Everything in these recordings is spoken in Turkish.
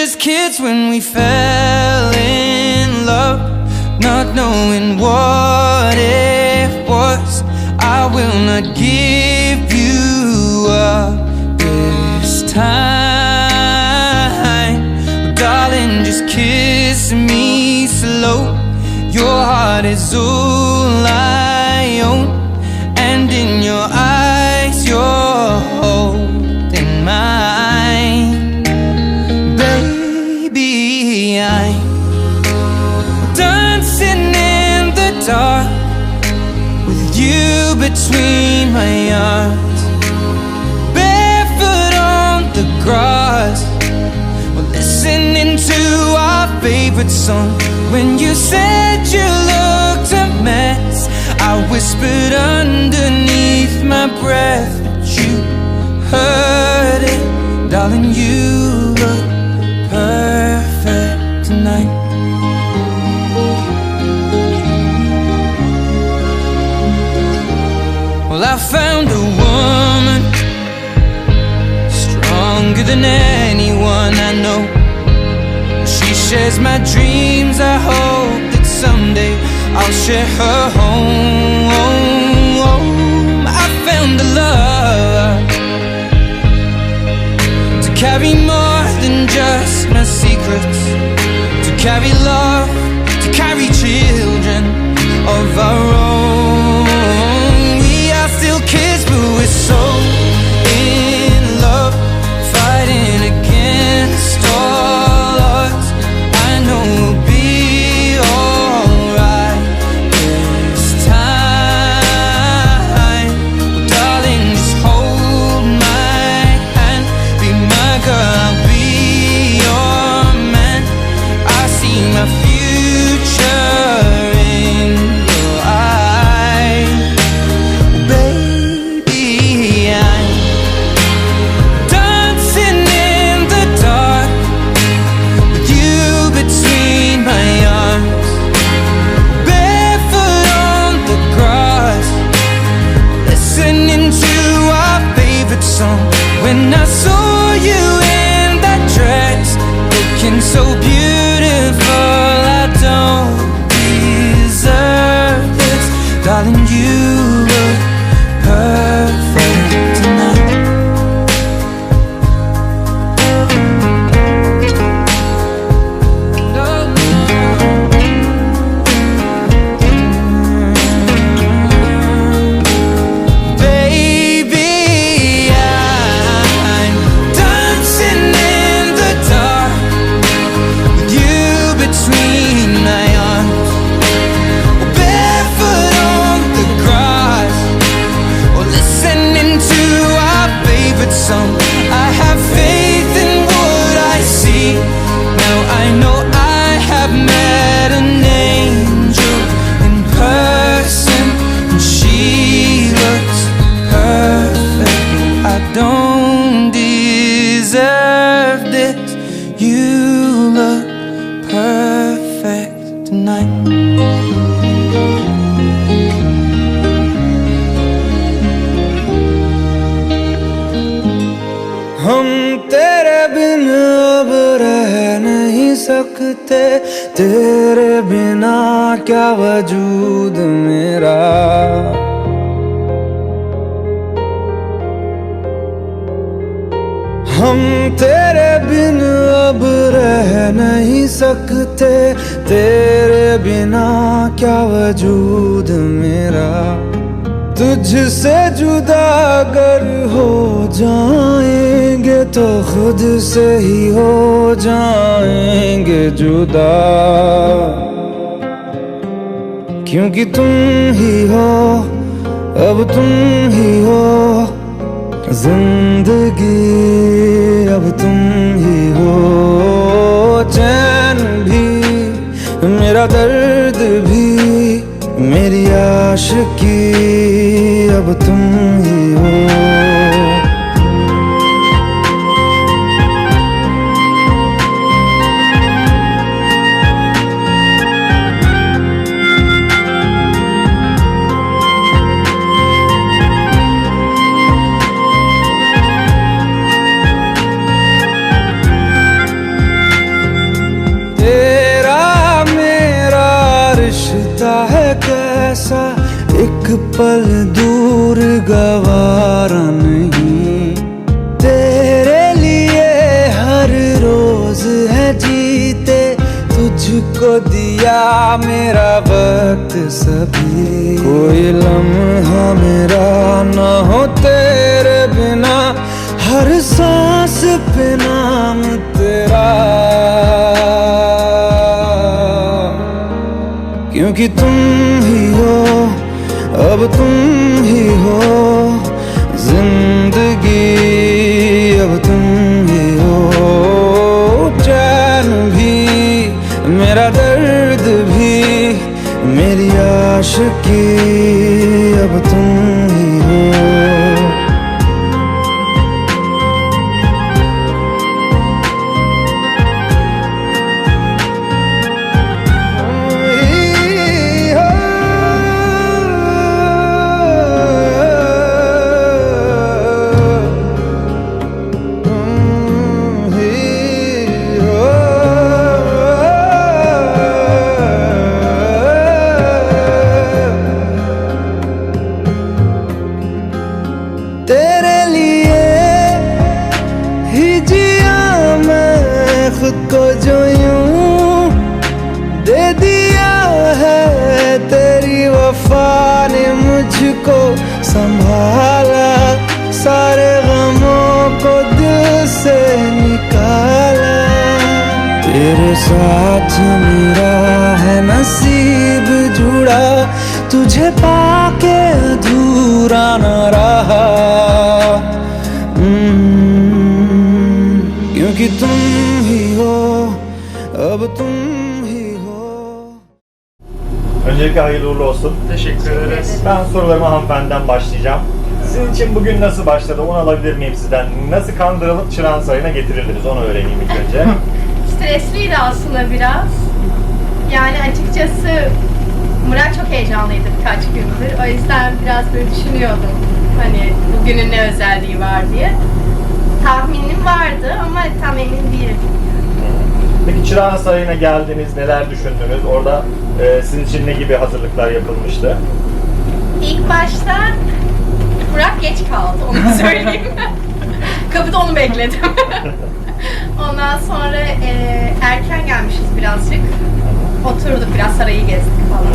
Just kids when we fell in love, not knowing what it was. I will not give you up this time. Darling, just kiss me slow. Your heart is all favorite song. When you said you looked a mess, I whispered underneath my breath, but you heard it, darling. You shares my dreams. I hope that someday I'll share her home. I found a love to carry more than just my secrets, to carry love, सकते? तेरे बिना क्या वजूद मेरा? हम तेरे बिन अब रह नहीं सकते। तेरे बिना क्या वजूद मेरा? तुझसे जुदा अगर हो जाएँगे तो खुद से ही हो जाएँगे जुदा। क्योंकि तुम ही हो, अब तुम ही हो, ज़िंदगी अब तुम ही हो। चैन भी, मेरा दर्द भी, मेरी आशिकी अब तुम ही हो। गवारा नहीं। तेरे लिए हर रोज है जीते। तुझको दिया मेरा वक्त सभी। कोई लम्हा मेरा न हो तेरे बिना। हर सांस पे नाम तेरा। क्योंकि तुम ही हो अब तुम ही हो जिंदगी अब तुम ही हो चैन भी मेरा दर्द भी मेरी आशिकी है तेरी वफा ने मुझको संभाला। सारे गमों को दिल से निकाला। तेरे साथ मेरा है नसीब जुड़ा। तुझे पाके अधूरा न रहा। हम्म, क्योंकि तुम ही हो अब तुम Öncelikle hayırlı uğurlu olsun. Teşekkür ederiz. Ben sorularıma hanımefendiden başlayacağım. Sizin için bugün nasıl başladı onu alabilir miyim sizden? Nasıl kandırılıp Çırağan Sarayı'na getirildiniz onu öğreneyim ilk önce. Stresliydi aslında biraz. Yani açıkçası Murat çok heyecanlıydı birkaç gündür. O yüzden biraz böyle düşünüyordum. Hani bugünün ne özelliği var diye. Tahminim vardı ama tam emin değildim. Peki Çırağan Sarayı'na geldiniz, neler düşündünüz? Orada e, sizin için ne gibi hazırlıklar yapılmıştı? İlk başta Murat geç kaldı onu söyleyeyim. Kapıda onu bekledim. Ondan sonra e, erken gelmişiz birazcık. Oturduk biraz sarayı gezdik falan.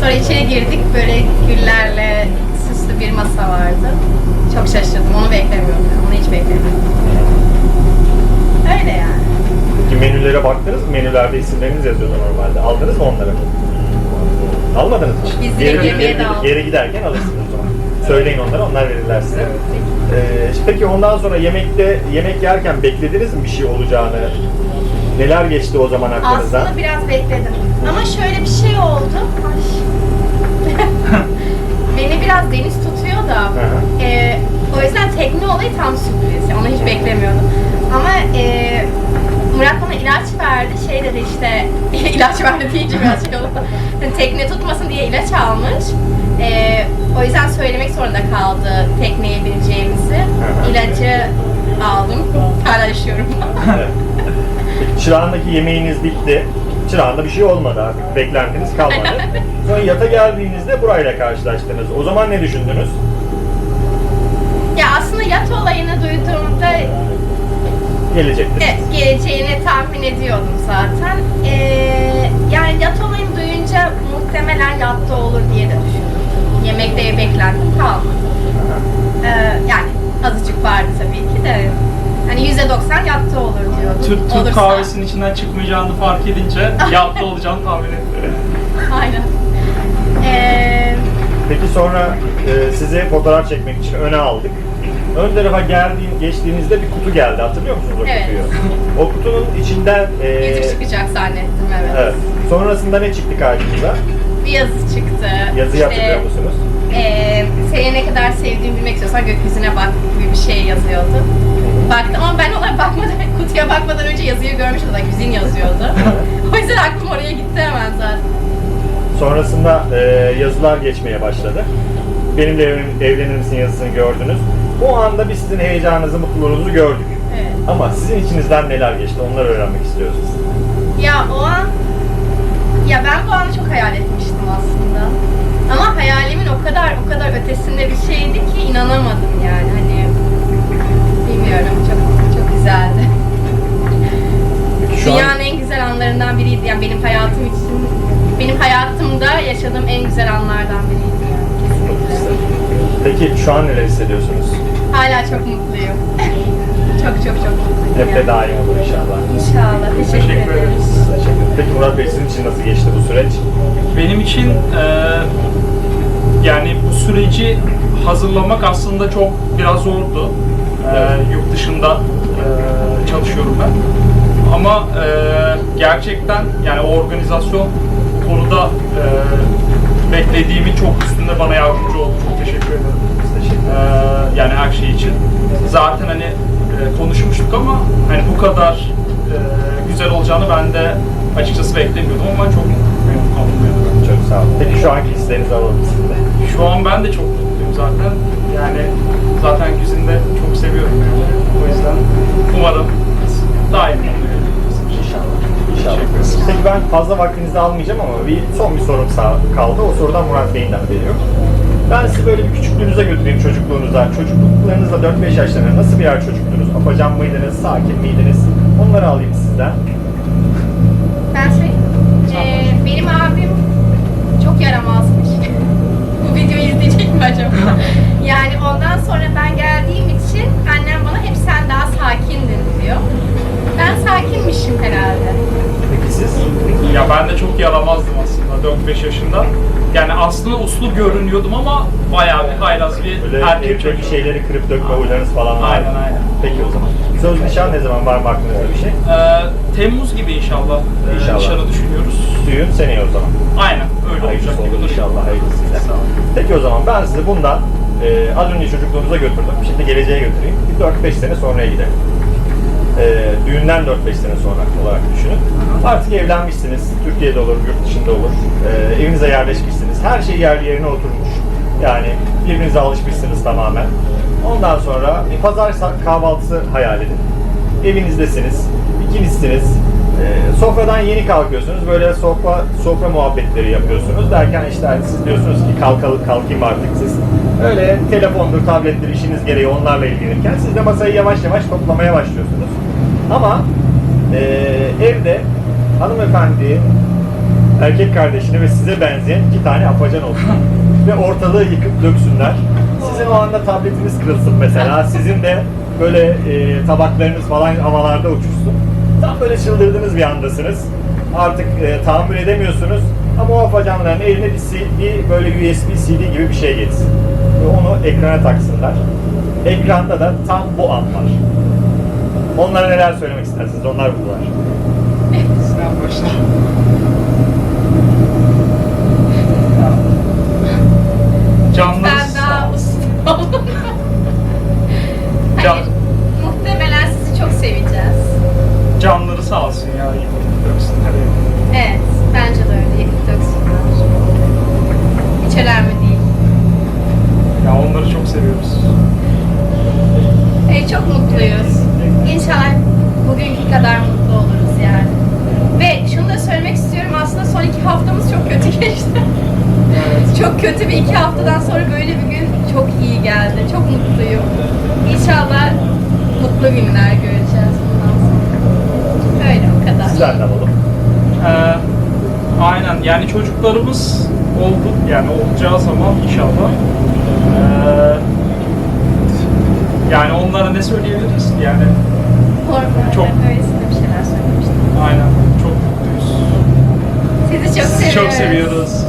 Sonra içeri girdik böyle güllerle süslü bir masa vardı. Çok şaşırdım onu beklemiyordum. Onu hiç beklemiyordum. Öyle yani. Peki menülere baktınız mı? Menülerde isimleriniz yazıyordu normalde. Aldınız mı onları? Almadınız mı? Biz Geri- geri- aldık. Geri giderken alırsınız o zaman. Söyleyin onlara, onlar verirler size. Ee, peki ondan sonra yemekte yemek yerken beklediniz mi bir şey olacağını? Neler geçti o zaman aklınızdan? Aslında biraz bekledim. Ama şöyle bir şey oldu. Beni biraz deniz tutuyor da. e, o yüzden tekne olayı tam sürpriz. Onu hiç beklemiyordum. Ama e, Murat bana ilaç verdi. Şey dedi işte ilaç verdi deyince biraz şey oldu. Hani tekne tutmasın diye ilaç almış. E, o yüzden söylemek zorunda kaldı tekneye bineceğimizi. İlacı aldım. Hala yaşıyorum. Evet. Peki Çırağan'daki yemeğiniz bitti. Çırağan'da bir şey olmadı artık. Beklentiniz kalmadı. Sonra yata geldiğinizde burayla karşılaştınız. O zaman ne düşündünüz? ya aslında yat olayını duyduğumda Gelecekti. Evet, geleceğini tahmin ediyordum zaten. Ee, yani yat olayını duyunca muhtemelen yatta olur diye de düşündüm. Yemekte beklentim kalmadı. Ee, yani azıcık vardı tabii ki de. Hani yüzde doksan yatta olur diyordum. Türk, Türk Olursa- kahvesinin içinden çıkmayacağını fark edince yaptı olacağını tahmin ettim. Aynen. Ee, Peki sonra e, sizi fotoğraf çekmek için öne aldık. ön tarafa geldiğin, geçtiğinizde bir kutu geldi. Hatırlıyor musunuz o Evet. kutuyu? O kutunun içinden e, Yüzük çıkacak zannettim evet. evet. Sonrasında ne çıktı karşınıza? Bir yazı çıktı. Yazıyı İşte, hatırlıyor musunuz? eee, seni ne kadar sevdiğimi bilmek istiyorsan gökyüzüne bak gibi bir şey yazıyordu. Baktım ama ben ona bakmadan, kutuya bakmadan önce yazıyı görmüştüm da güzin yazıyordu. o yüzden aklım oraya gitti hemen zaten. Sonrasında e, yazılar geçmeye başladı. Benimle evlen- evlenir misin yazısını gördünüz. O anda biz sizin heyecanınızı, mutluluğunuzu gördük. Evet. Ama sizin içinizden neler geçti onları öğrenmek istiyoruz. Ya o an, ya ben bu anı çok hayal etmiştim aslında. Ama hayalimin o kadar o kadar ötesinde bir şeydi ki inanamadım yani hani bilmiyorum çok çok güzeldi. Şu an- Dünyanın en güzel anlarından biriydi yani benim hayatım için benim hayatımda yaşadığım en güzel anlardan biriydi yani kesinlikle. Peki şu an neler hissediyorsunuz? Hala çok mutluyum. çok çok çok mutluyum. Hep de yani. daim olur inşallah. İnşallah. Teşekkür, Teşekkür ederiz. Teşekkür ederim. Peki Murat Bey sizin için nasıl geçti bu süreç? Benim için e, yani bu süreci hazırlamak aslında çok biraz zordu. E, yurt dışında e, çalışıyorum ben. Ama e, gerçekten yani o organizasyon konuda e, beklediğimin çok üstünde bana yardımcı oldu. Çok teşekkür ederim. Teşekkür Ee, yani her şey için. Zaten hani e, konuşmuştuk ama hani bu kadar e, güzel olacağını ben de açıkçası beklemiyordum ama çok mutluyum. mutluyum. Çok sağ olun. Peki şu anki hislerinizi alalım. Şu an ben de çok mutluyum zaten. Yani zaten Güzin de çok seviyorum yani. O yüzden umarım daim mutluyuz. Peki ben fazla vaktinizi almayacağım ama bir son bir sorum sağ- kaldı. O sorudan Murat Bey'in de haberi yok. Ben sizi böyle bir küçüklüğünüze götüreyim çocukluğunuza. Çocukluklarınızda 4-5 yaşlarında nasıl birer çocuktunuz? Afacan mıydınız? Sakin miydiniz? Onları alayım sizden. Ben söyleyeyim. Ee, benim abim çok yaramazmış. Bu videoyu izleyecek mi acaba? yani ondan sonra ben geldiğim için annem bana hep sen daha sakindin diyor. Ben sakinmişim herhalde. Ya ben de çok yaramazdım aslında 4-5 yaşında. Yani aslında uslu görünüyordum ama bayağı bir haylaz bir Böyle erkek evdeki çocuğu. şeyleri kırıp dökme huylarınız falan var. Aynen, aynen. Peki o zaman. Söz nişan ne zaman var mı aklınızda bir şey? Ee, Temmuz gibi inşallah, e, İnşallah. nişanı düşünüyoruz. Düğün seneye o zaman. Aynen öyle olacak Hayırlısı gibi olur duruyor. inşallah hayırlısıyla. Sağ olun. Peki o zaman ben sizi bundan e, az önce çocukluğunuza götürdüm. Şimdi geleceğe götüreyim. Bir 4-5 sene sonraya gidelim. E, düğünden 4-5 sene sonra olarak düşünün. Artık evlenmişsiniz. Türkiye'de olur, yurt dışında olur. E, evinize yerleşmişsiniz. Her şey yerli yerine oturmuş. Yani birbirinize alışmışsınız tamamen. Ondan sonra bir pazar kahvaltısı hayal edin. Evinizdesiniz. ikinizsiniz. E, sofradan yeni kalkıyorsunuz. Böyle sofra sofra muhabbetleri yapıyorsunuz. Derken işte hani siz diyorsunuz ki kalkalım kalkayım artık siz. Öyle telefondur, tablettir işiniz gereği onlarla ilgilenirken siz de masayı yavaş yavaş toplamaya başlıyorsunuz. Ama e, evde hanımefendi erkek kardeşini ve size benzeyen iki tane afacan olsun. ve ortalığı yıkıp döksünler. Sizin o anda tabletiniz kırılsın mesela. Sizin de böyle e, tabaklarınız falan havalarda uçuşsun. Tam böyle çıldırdığınız bir andasınız. Artık e, tahammül edemiyorsunuz. Ama o afacanların eline bir, CD, böyle USB CD gibi bir şey geçsin. Ve onu ekrana taksınlar. Ekranda da tam bu an var. Onlara neler söylemek istersiniz? Onlar bunlar. Sen başla. Canlarınız Ben sağ daha olsun. usta oldum. Can- Hayır, muhtemelen sizi çok seveceğiz. Canları sağ olsun Hiç önemli değil. Ya onları çok seviyoruz. Ee, çok mutluyuz. İnşallah bugünkü kadar mutlu oluruz yani. Ve şunu da söylemek istiyorum aslında son iki haftamız çok kötü geçti. çok kötü bir iki haftadan sonra böyle bir gün çok iyi geldi. Çok mutluyum. İnşallah mutlu günler göreceğiz bundan sonra. Öyle o kadar. Sizlerden alalım. Ee, aynen yani çocuklarımız oldu yani olacağı zaman inşallah. Ee, yani onlara ne söyleyebiliriz yani Hormonlar Çok- öylesine bir şeyler söylemiştim. aynen çok mutluyuz. Sizi çok seviyoruz. çok seviyoruz.